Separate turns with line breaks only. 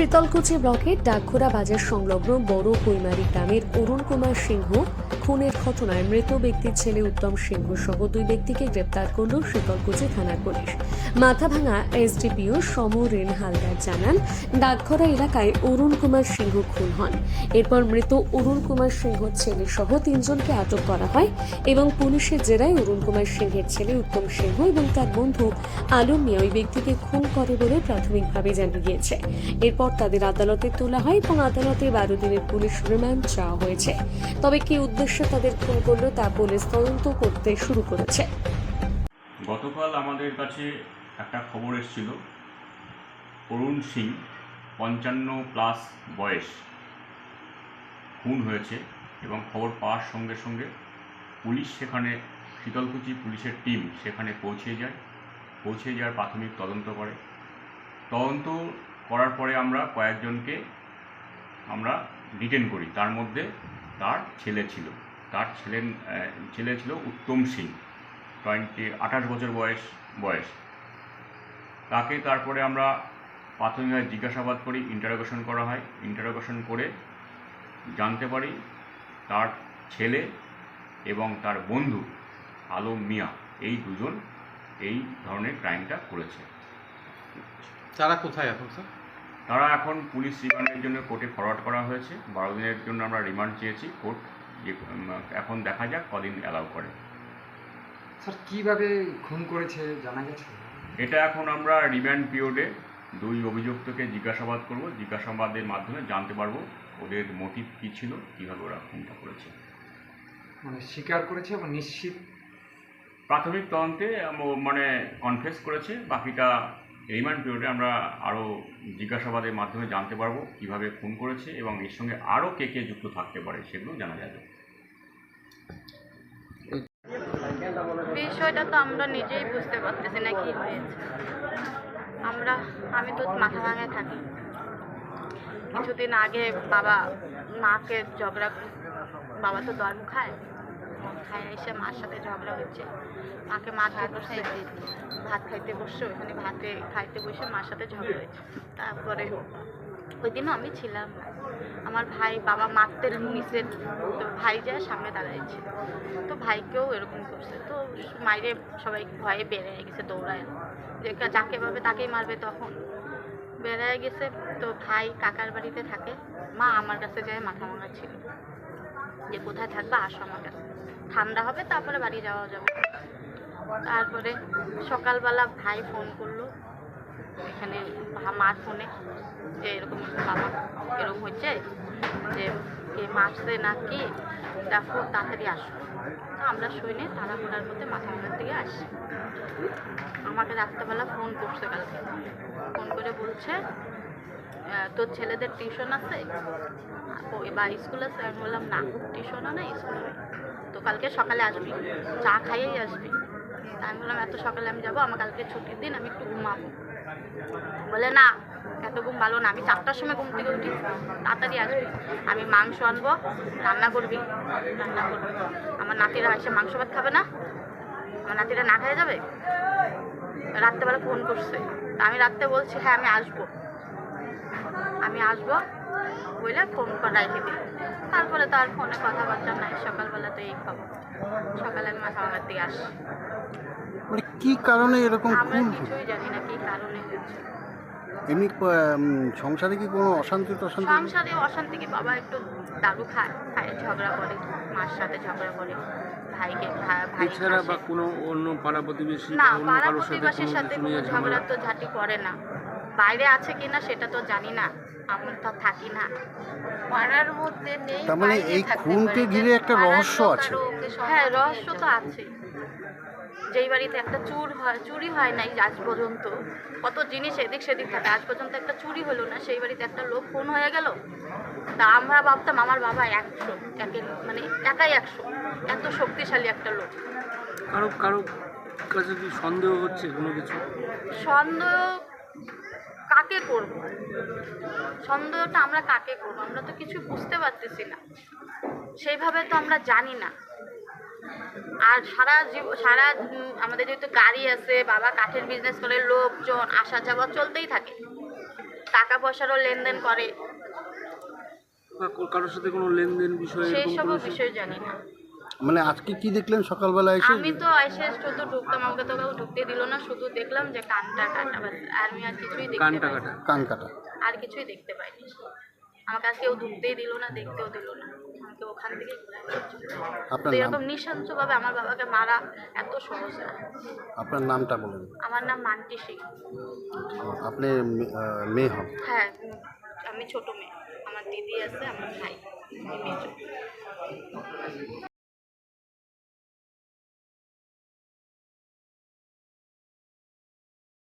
শীতলকুচি ব্লকের ডাকঘোড়া বাজার সংলগ্ন বড় কৈমারি গ্রামের অরুণ কুমার সিংহ খুনের ঘটনায় মৃত ব্যক্তির ছেলে উত্তম সিংহ সহ দুই ব্যক্তিকে গ্রেপ্তার করল শীতলকুচি থানার পুলিশ। মাথাভাঙা এসডিপিও সমরেন হালদার জানান, ডাকঘরা এলাকায় অরুণ কুমার সিংহ খুন হন। এরপর মৃত অরুণ কুমার সিংহ ছেলে সহ তিনজনকে আটক করা হয় এবং পুলিশের জেরায় অরুণ কুমার সিংহের ছেলে উত্তম সিংহ এবং তার বন্ধু আলম মিয়া ওই ব্যক্তিকে খুন করে বলে প্রাথমিকভাবে জানা গিয়েছে। এরপর তাদের আদালতে তোলা হয় এবং আদালতে বারো দিনের পুলিশ রিমান্ড চাওয়া হয়েছে। তবে কি উদ্দেশ্যে তাদের খুন করল, তা পুলিশ তদন্ত করতে শুরু করেছে।
গতকাল আমাদের কাছে একটা খবর এসেছিল। অরুণ সিং, পঞ্চান্ন প্লাস বয়স, খুন হয়েছে এবং খবর পাওয়ার সঙ্গে সঙ্গে পুলিশ সেখানে, শীতলকুচি পুলিশের টিম সেখানে পৌঁছে যায়, পৌঁছে যাওয়ার প্রাথমিক তদন্ত করে। তদন্ত করার পরে আমরা কয়েকজনকে আমরা ডিটেন করি। তার মধ্যে তার ছেলে ছিল। তার ছেলে ছেলে ছিল উত্তম সিং টোয়েন্টি আঠাশ বছর বয়স বয়স। তাকে তারপরে আমরা প্রাথমিকভাবে জিজ্ঞাসাবাদ করি ইন্টারোগেশন করা হয়। ইন্টারোগেশন করে জানতে পারি তার ছেলে এবং তার বন্ধু আলম মিয়া এই দুজন এই ধরনের ক্রাইমটা করেছে।
তারা কোথায় এখন স্যার
তারা এখন পুলিশ রিমান্ডের জন্য কোর্টে ফরওয়ার্ড করা হয়েছে। বারো দিনের জন্য আমরা রিমান্ড চেয়েছি কোর্ট। যে এখন দেখা যাক কদিন অ্যালাউ করে।
স্যার কীভাবে খুন করেছে জানা গেছে?
এটা এখন আমরা রিমান্ড পিরিয়ডে দুই অভিযুক্তকে জিজ্ঞাসাবাদ করব। জিজ্ঞাসাবাদের মাধ্যমে জানতে পারব ওদের মোটিভ কী ছিল কীভাবে ওরা খুনটা করেছে।
মানে স্বীকার করেছে এবং নিশ্চিত?
প্রাথমিক তদন্তে মানে কনফেস করেছে। বাকিটা রিমান্ড পিরিয়ডে আমরা আরও জিজ্ঞাসাবাদের মাধ্যমে জানতে পারব কীভাবে খুন করেছে এবং এর সঙ্গে আরও কে কে যুক্ত থাকতে পারে সেগুলো জানা যাবে।
বিষয়টা তো আমরা নিজেই বুঝতে পারতেছি না কি হয়েছে। আমরা, আমি তো মাথা ভাঙায় থাকি। কিছুদিন আগে বাবা মাকে ঝগড়া, বাবা তো দর্ম খায়। খায় এসে মার সাথে ঝগড়া হচ্ছে। মাকে মা ভাত ভাত খাইতে বসছে ওখানে ভাতে খাইতে বসে মার সাথে ঝগড়া হয়েছে। তারপরে ওই দিনও আমি ছিলাম। না আমার ভাই বাবা মারতে নিচে তো ভাই যায় সামনে দাঁড়াইছে তো ভাইকেও এরকম করছে। তো মাইরে সবাই ভয়ে বেড়ে গেছে দৌড়ায়। যে যাকে পাবে তাকেই মারবে তখন। বেড়ে গেছে তো ভাই কাকার বাড়িতে থাকে। মা আমার কাছে যায় মাথা ভাঙা ছিল। যে কোথায় থাকবে আসো আমার কাছে। ঠান্ডা হবে, তারপরে বাড়ি যাওয়া যাবে। তারপরে সকালবেলা ভাই ফোন করল, এখানে মার ফোনে যে এরকম বাবা, এরকম হচ্ছে যে কে মারছে না কি দেখো তাড়াতাড়ি আসো। তো আমরা শুনে তাড়াহুড়ার মধ্যে মাথা মাথার দিকে আসি। আমাকে রাত্রেবেলা ফোন করছে কালকে। ফোন করে বলছে তোর ছেলেদের টিউশন আছে? বা স্কুল আছে। আমি বললাম, না টিউশনও নেই তো কালকে সকালে আসবি। চা খাইয়েই আসবি। আমি বললাম, এত সকালে আমি যাব, আমার কালকে ছুটির দিন, আমি একটু ঘুমাবো। বলে, না, এত ঘুম ভালো না, আমি চারটার সময় ঘুম থেকে উঠি, তাড়াতাড়ি আসবি। আমি মাংস আনব, রান্না করবি। রান্না করবি। আমার নাতিরা এসে মাংস ভাত খাবে না? আমার নাতিরা না খেয়ে যাবে? রাত্রেবেলা ফোন করছে। আমি রাত্রে বলছি হ্যাঁ আমি আসব। আমি আসব বলে ফোন করে রেখে দিই তারপরে তো আর ফোনে কথাবার্তা নাই সকালবেলা তো এই খবর। সকালে আমি মাথা ভাঙার দিকে আসি।
মানে কি কারণে এরকম
আমরা কিছুই জানি না কি কারণে হয়েছে।
এমনি সংসারে কি কোনো অশান্তি টশান্তি?
সংসারে অশান্তি কি? বাবা একটু দারু খায় খায় ঝগড়া করে মার সাথে ঝগড়া করে ভাইকে ভাই
এছাড়া বা কোনো অন্য পাড়া প্রতিবেশী
না পাড়া
সাথে
প্রতিবেশীর
কোনো
সাথে কোনো ঝগড়া? তো ঝাঁটি করে না। বাইরে আছে কিনা সেটা তো জানি না। আমরা তো থাকি না। পাড়ার মধ্যে নেই
তার মানে এই খুনকে ঘিরে একটা রহস্য আছে।
হ্যাঁ রহস্য তো আছে। যেই বাড়িতে একটা চুর হয় চুরি হয় নাই আজ পর্যন্ত। কত জিনিস এদিক সেদিক থাকে। আজ পর্যন্ত একটা চুরি হলো না সেই বাড়িতে একটা লোক খুন হয়ে গেল। তা আমরা ভাবতাম আমার বাবা একশো একে মানে একাই একশো। এত শক্তিশালী একটা লোক।
কারও কারও কাছে কি সন্দেহ হচ্ছে কোনো কিছু?
সন্দেহ কাকে করব? সন্দেহটা আমরা কাকে করব? আমরা তো কিছু বুঝতে পারতেছি না। সেইভাবে তো আমরা জানি না। আর সারা জীব- সারা আমাদের যেহেতু গাড়ি আছে বাবা কাঠের বিজনেস করে লোকজন আসা যাওয়া চলতেই থাকে। টাকা পয়সারও লেনদেন করে।
কারোর সাথে কোনো লেনদেন বিষয়ে
সেই সবও বিষয় জানি না।
মানে আজকে কি দেখলেন সকালবেলা এসে?
আমি তো এসে শুধু ঢুকতাম আমাকে তো কেউ ঢুকতে দিল না শুধু দেখলাম যে কানটা কাটা ব্যাস আর আমি আর কিছুই দেখতে পাইনি।
কাটা।
কান কাটা।
আর কিছুই দেখতে পাইনি। আমাকে আজকে কেউ ঢুকতেই দিল না দেখতেও দিল না। আমাকে ওখান থেকে।
আপনার নাম?
এরকম নৃশংসভাবে আমার বাবাকে মারা এত সহজ না।
আপনার নামটা বলুন।
আমার নাম মান্টি সিং।
আপনি আহ, মেয়ে হন?
হ্যাঁ উম, আমি ছোট মেয়ে। আমার দিদি আছে আমার ভাই। আমি।